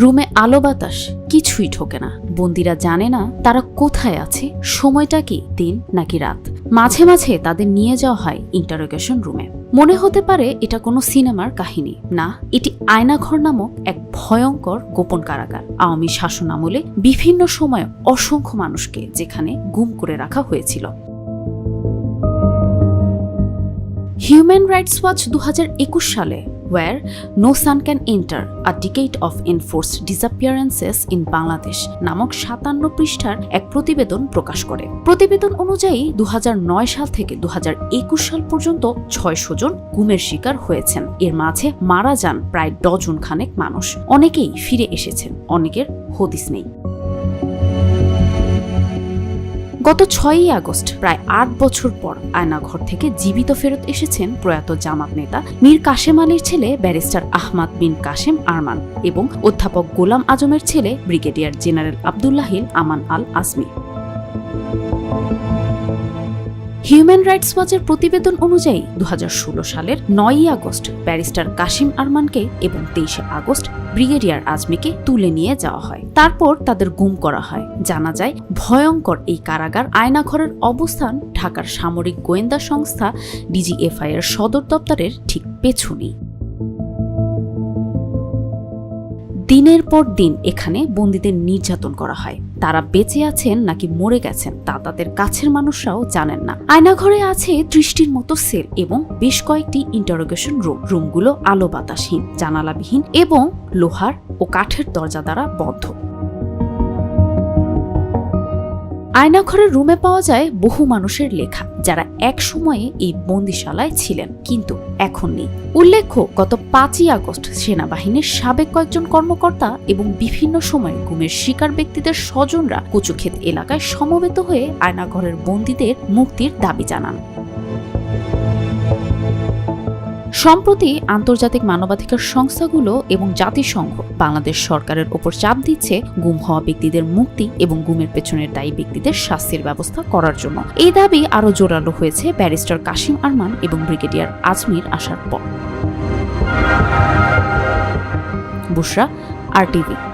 রুমে আলো বাতাস, কিছুই ঠোকে না। বন্দিরা জানে না তারা কোথায় আছে, সময়টা কি, দিন নাকি রাত। মাঝে মাঝে তাদের নিয়ে যাওয়া হয় ইন্টারোগেশন রুমে। মনে হতে পারে এটা কোনো সিনেমার কাহিনী। না, এটি আয়নাঘর নামক এক ভয়ঙ্কর গোপন কারাগার। আওয়ামী শাসন আমলে বিভিন্ন সময়ে অসংখ্য মানুষকে যেখানে গুম করে রাখা হয়েছিল। হিউম্যান রাইটস ওয়াচ দু হাজার একুশ সালে where no sun can enter a decade of enforced disappearances in Bangladesh নামক সাতান্ন পৃষ্ঠার এক প্রতিবেদন প্রকাশ করে। প্রতিবেদন অনুযায়ী দু হাজার নয় সাল থেকে দু হাজার একুশ সাল পর্যন্ত ছয়শো জন গুমের শিকার হয়েছেন। এর মাঝে মারা যান প্রায় ডজন খানেক মানুষ। অনেকেই ফিরে এসেছেন, অনেকের হদিস নেই। গত ছয়ই আগস্ট, প্রায় আট বছর পর আয়নাঘর থেকে জীবিত ফেরত এসেছেন প্রয়াত জামাত নেতা মীর কাশেম আলীর ছেলে ব্যারিস্টার আহমাদ বিন কাশেম আরমান এবং অধ্যাপক গোলাম আজমের ছেলে brigadier general Abdullahil Aman Al Azmi human rights ওয়াচের প্রতিবেদন অনুযায়ী দু হাজার ষোলো সালের নয়ই আগস্ট ব্যারিস্টার কাশিম আরমানকে এবং তেইশে আগস্ট ব্রিগেডিয়ার আজমিকে তুলে নিয়ে যাওয়া হয়। তারপর তাদের গুম করা হয়। জানা যায়, ভয়ঙ্কর এই কারাগার আয়নাঘরের অবস্থান ঢাকার সামরিক গোয়েন্দা সংস্থা ডিজিএফআই এর সদর দপ্তরের ঠিক পেছনেই। দিনের পর দিন এখানে বন্দীদের নির্যাতন করা হয়। তারা বেঁচে আছেন নাকি মরে গেছেন তা তাদের কাছের মানুষরাও জানেন না। আয়নাঘরে আছে ত্রিশটির মতো সেল এবং বেশ কয়েকটি ইন্টারোগেশন রুম রুমগুলো আলো বাতাসহীন, জানালাবিহীন এবং লোহার ও কাঠের দরজা দ্বারা বন্ধ আয়নাঘরের রুমে পাওয়া যায় বহু মানুষের লেখা, যারা এক সময়ে এই বন্দিশালায় ছিলেন, কিন্তু এখন নেই। উল্লেখ্য, গত পাঁচই আগস্ট সেনাবাহিনীর সাবেক কয়েকজন কর্মকর্তা এবং বিভিন্ন সময়ে গুমের শিকার ব্যক্তিদের স্বজনরা কুচুক্ষেত এলাকায় সমবেত হয়ে আয়নাঘরের বন্দীদের মুক্তির দাবি জানান। সম্প্রতি আন্তর্জাতিক মানবাধিকার সংস্থাগুলো এবং জাতিসংঘ বাংলাদেশ সরকারের ওপর চাপ দিচ্ছে গুম হওয়া ব্যক্তিদের মুক্তি এবং গুমের পেছনের দায়ী ব্যক্তিদের শাস্তির ব্যবস্থা করার জন্য। এই দাবি আরও জোরালো হয়েছে ব্যারিস্টার কাশিম আরমান এবং ব্রিগেডিয়ার আজমির আসার পর। Bushra, R TV.